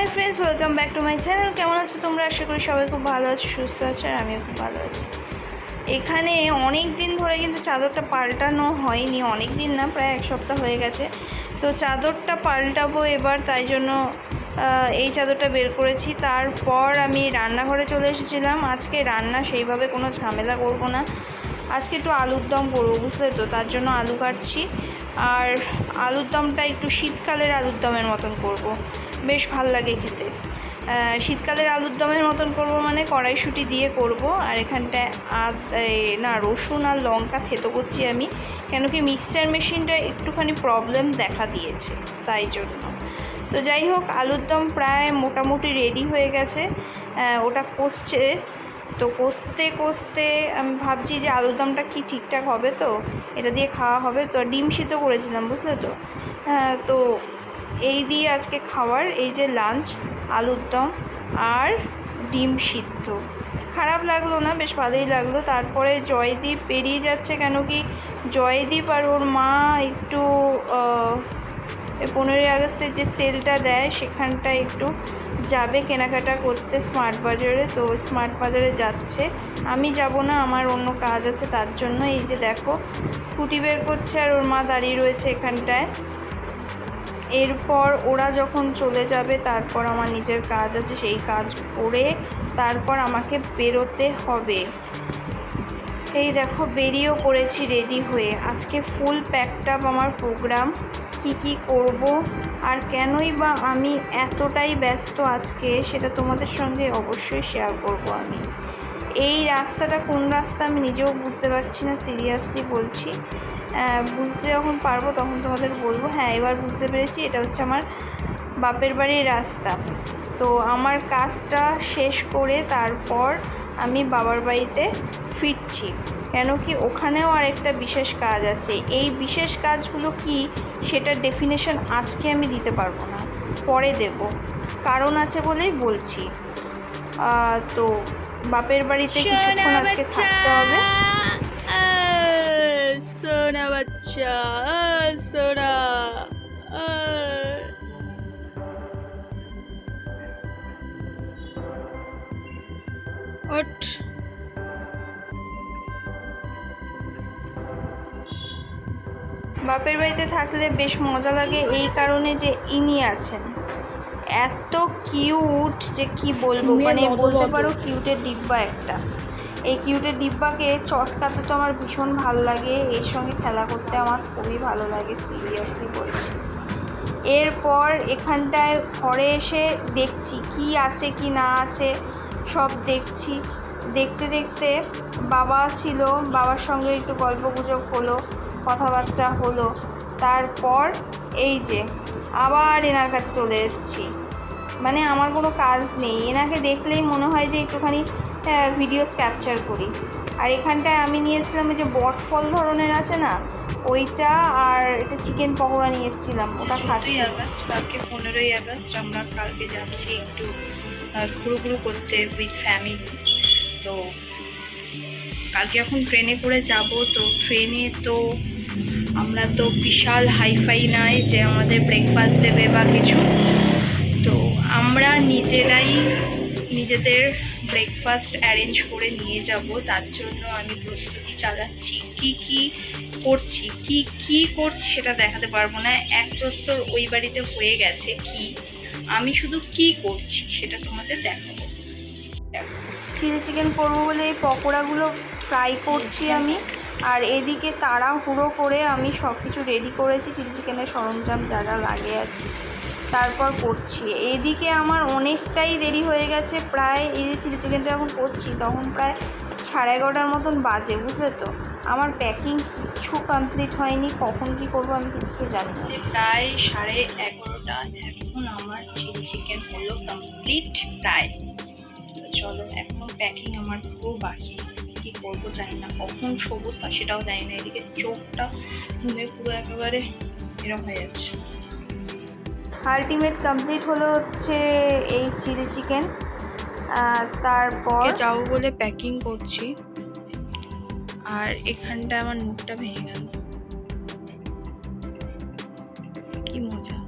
Hi friends welcome back to my channel কেমন আছো তোমরা? আশা করি সবাই খুব ভালো আছো, সুস্থ আছো, আর আমিও খুব ভালো আছি। এখানে অনেক দিন ধরে কিন্তু চাদরটা পাল্টানো হয়নি, অনেক দিন না, প্রায় এক সপ্তাহ হয়ে গেছে। তো চাদরটা পাল্টাবো এবার, তাই জন্য এই চাদরটা বের করেছি। তারপর আমি রান্নাঘরে চলে এসেছিলাম। আজকে রান্না সেইভাবে কোনো ঝামেলা করব না। আজকে একটু আলুর দম করব, বুঝলে তো? তার জন্য আলু কাটছি। আর আলুর দমটা একটু শীতকালের আলুর দমের মতন করব। বেশ ভালো লাগে খেতে। শীতকালের আলুর দমের মতন করব মানে কড়াইশুঁটি দিয়ে করব। আর এখানটায় আদ না, রসুন আর লঙ্কা থেতো করছি আমি। কেন কি মিক্সচার মেশিনটা একটুখানি প্রবলেম দেখা দিয়েছে, তাই জন্য। তো যাই হোক, আলুর দম প্রায় মোটামুটি রেডি হয়ে গেছে। ওটা কষছে। তো কষতে কষতে আমি ভাবছি যে আলুর দমটা কি ঠিকঠাক হবে তো? এটা দিয়ে খাওয়া হবে তো। ডিম সিদ্ধ করেছিলাম বুঝলে তো? হ্যাঁ, তো এই দিয়ে আজকে খাওয়ার এই যে লাঞ্চ আলুর দম আর ডিম সিদ্ধ। খারাপ লাগল না বেশ ভালোই লাগল। তারপরে জয়দীপ বেরিয়ে যাচ্ছে কেন কি? জয়দীপ আর ওর মা একটু পনেরোই আগস্টে যে সেলটা দেয়, সেখানটায় একটু যাবে কেনাকাটা করতে স্মার্ট বাজারে তো স্মার্ট বাজারে যাচ্ছে। আমি যাব না, আমার অন্য কাজ আছে, তার জন্য এই যে দেখো, স্কুটি বের করছে আর ওর মা দাঁড়িয়ে রয়েছে এখানটায়। এরপর ওরা যখন চলে যাবে, তারপর আমার নিজের কাজ আছে, সেই কাজ করে তারপর আমাকে বেরোতে হবে। এই দেখো, বেরিয়েও পড়েছি রেডি হয়ে। আজকে ফুল প্যাকড আপ আমার প্রোগ্রাম। কি কি করব আর কেনই বা আমি এতটাই ব্যস্ত আজকে সেটা তোমাদের সঙ্গে অবশ্যই শেয়ার করব আমি। এই রাস্তাটা কোন রাস্তা আমি নিজেও বুঝতে পারছি না সিরিয়াসলি বলছি। বুঝতে যখন পারব তখন তোমাদের বলব। হ্যাঁ এবার বুঝতে পেরেছি, এটা হচ্ছে আমার বাপের বাড়ির রাস্তা। তো আমার কাজটা শেষ করে তারপর আমি বাবার বাড়িতে ফিরছি। কেন কি ওখানেও আরেকটা বিশেষ কাজ আছে। এই বিশেষ কাজগুলো কি? সেটার ডেফিনেশন আজকে আমি দিতে পারব না পরে দেব। কারণ আছে বলেই বলছি। তো বাপের বাড়িতে কিছুক্ষণ আজকে থাকতে হবে। সোনা বাচ্চা সোনা ওঠ। বাপের বাড়িতে থাকলে বেশ মজা লাগে এই কারণে যে ইনি আছেন। এত কিউট যে কি বলব? মানে বলতে পারো কিউটের ডিব্বা একটা। এই কিউটের ডিব্বাকে চটকাতে তো আমার ভীষণ ভালো লাগে। এর সঙ্গে খেলা করতে আমার খুবই ভালো লাগে সিরিয়াসলি বলছি। এরপর এখানটায় ঘরে এসে দেখছি কি আছে কি না আছে সব দেখছি। দেখতে দেখতে বাবা ছিল বাবার সঙ্গে একটু গল্প গুজব হলো। কথাবার্তা হলো। তারপর এই যে আবার এনার কাছে চলে এসেছি। মানে আমার কোনো কাজ নেই। এনাকে দেখলেই মনে হয় যে একটুখানি ভিডিওস ক্যাপচার করি। আর এখানটায় আমি নিয়ে এসেছিলাম ওই যে বটফল ধরনের আছে না ওইটা আর এটা চিকেন পকোড়া নিয়ে এসেছিলাম। ওটা খাচ্ছি। আগস্ট কালকে পনেরোই আগস্ট আমরা কালকে যাচ্ছি একটু ঘুরু ঘুরু করতে উইথ ফ্যামিলি তো কালকে এখন ট্রেনে করে যাব, তো ট্রেনে তো আমরা তো বিশাল হাইফাই নাই যে আমাদের ব্রেকফাস্ট দেবে বা কিছু। তো আমরা নিজেরাই নিজেদের ব্রেকফাস্ট অ্যারেঞ্জ করে নিয়ে যাব, তার জন্য আমি প্রস্তুতি চালাচ্ছি। কি কি করছি, কি কি করছি সেটা দেখাতে পারব না। এক প্রস্তর ওই বাড়িতে হয়ে গেছে কি, আমি শুধু কি করছি সেটা তোমাদের দেখাবো। চিলি চিকেন করব বলে এই পকোড়াগুলো ফ্রাই করছি আমি। আর এদিকে তাড়াহুড়ো করে আমি সব কিছু রেডি করেছি, চিলি চিকেনের সরঞ্জাম যা যা লাগে আর কি। তারপর করছি। এদিকে আমার অনেকটাই দেরি হয়ে গেছে, প্রায় এই যে চিলি চিকেনটা যখন করছি তখন প্রায় সাড়ে এগারোটার মতন বাজে, বুঝলে তো? আমার প্যাকিং কিচ্ছু কমপ্লিট হয়নি, কখন কি করব আমি কিছু জানি প্রায় সাড়ে এগারোটা এখন আমার চিলি চিকেন হলো কমপ্লিট প্রায়। চলো, এখন প্যাকিং আমার পুরো বাকি। বলব জানি না। কখন সবুজ তা সেটাও জানি না। এদিকে চোখটা ঘুমে পুরো একেবারে এরকম হয়ে যাচ্ছে। আলটিমেট কমপ্লিট হলো হচ্ছে এই চিলি চিকেন তারপর যাব বলে প্যাকিং করছি। আর এখানটা আমার মুখটা ভেঙে গেল। কি মজা।